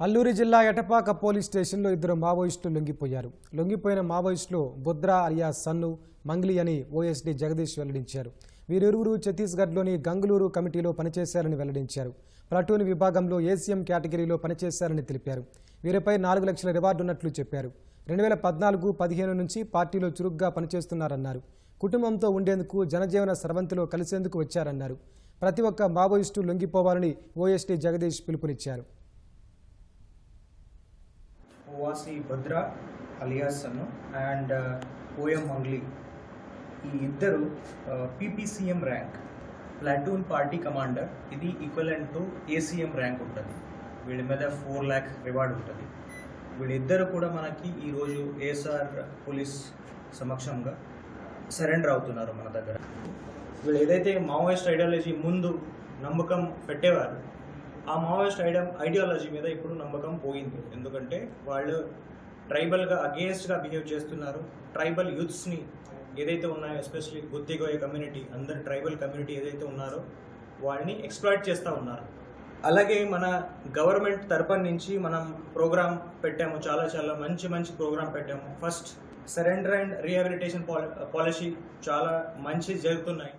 అల్లూరి జిల్లా ఎటపాక పోలీస్ స్టేషన్లో ఇద్దరు మావోయిస్టులు లొంగిపోయారు. లొంగిపోయిన మావోయిస్టులు బుద్రా అలియా సన్ను మంగ్లీ అని ఓఎస్డీ జగదీష్ వెల్లడించారు. వీరిరువురు ఛత్తీస్గఢ్లోని గంగులూరు కమిటీలో పనిచేశారని వెల్లడించారు. ప్లటూన్ విభాగంలో ఏసీఎం కేటగిరీలో పనిచేశారని తెలిపారు. వీరిపై నాలుగు లక్షల రివార్డు ఉన్నట్లు చెప్పారు. రెండు వేల పద్నాలుగు పదిహేను నుంచి పార్టీలో చురుగ్గా పనిచేస్తున్నారన్నారు. కుటుంబంతో ఉండేందుకు జనజీవన స్రవంతిలో కలిసేందుకు వచ్చారన్నారు. ప్రతి ఒక్క మావోయిస్టు లొంగిపోవాలని ఓఎస్డీ జగదీష్ పిలుపునిచ్చారు. Ovasi Bhadra alias and O M Mangli ఈ ఇద్దరు PPCM rank platoon party commander ఇది ఈక్వలెంట్ టు ఏసీఎం ర్యాంక్ ఉంటుంది. వీళ్ళ మీద ఫోర్ ల్యాక్ రివార్డ్ ఉంటుంది. వీళ్ళిద్దరు కూడా మనకి ఈరోజు ఏఎస్ఆర్ పోలీస్ సమక్షంగా సరెండర్ అవుతున్నారు మన దగ్గర. వీళ్ళు ఏదైతే మావోయిస్ట్ ఐడియాలజీ ముందు నమ్మకం పెట్టేవారు ఆ మావోయిస్ట్ ఐడియా ఐడియాలజీ మీద ఇప్పుడు నమ్మకం పోయింది. ఎందుకంటే వాళ్ళు ట్రైబల్గా అగేన్స్ట్గా బిహేవ్ చేస్తున్నారు. ట్రైబల్ యూత్స్ని ఏదైతే ఉన్నాయో ఎస్పెషలీ బుద్ధిగోయ కమ్యూనిటీ అందరి ట్రైబల్ కమ్యూనిటీ ఏదైతే ఉన్నారో వాళ్ళని ఎక్స్ప్లాయిట్ చేస్తూ ఉన్నారు. అలాగే మన గవర్నమెంట్ తరపున నుంచి మనం ప్రోగ్రామ్ పెట్టాము. చాలా చాలా మంచి మంచి ప్రోగ్రామ్ పెట్టాము. First surrender and rehabilitation policy చాలా మంచి జరుగుతున్నాయి.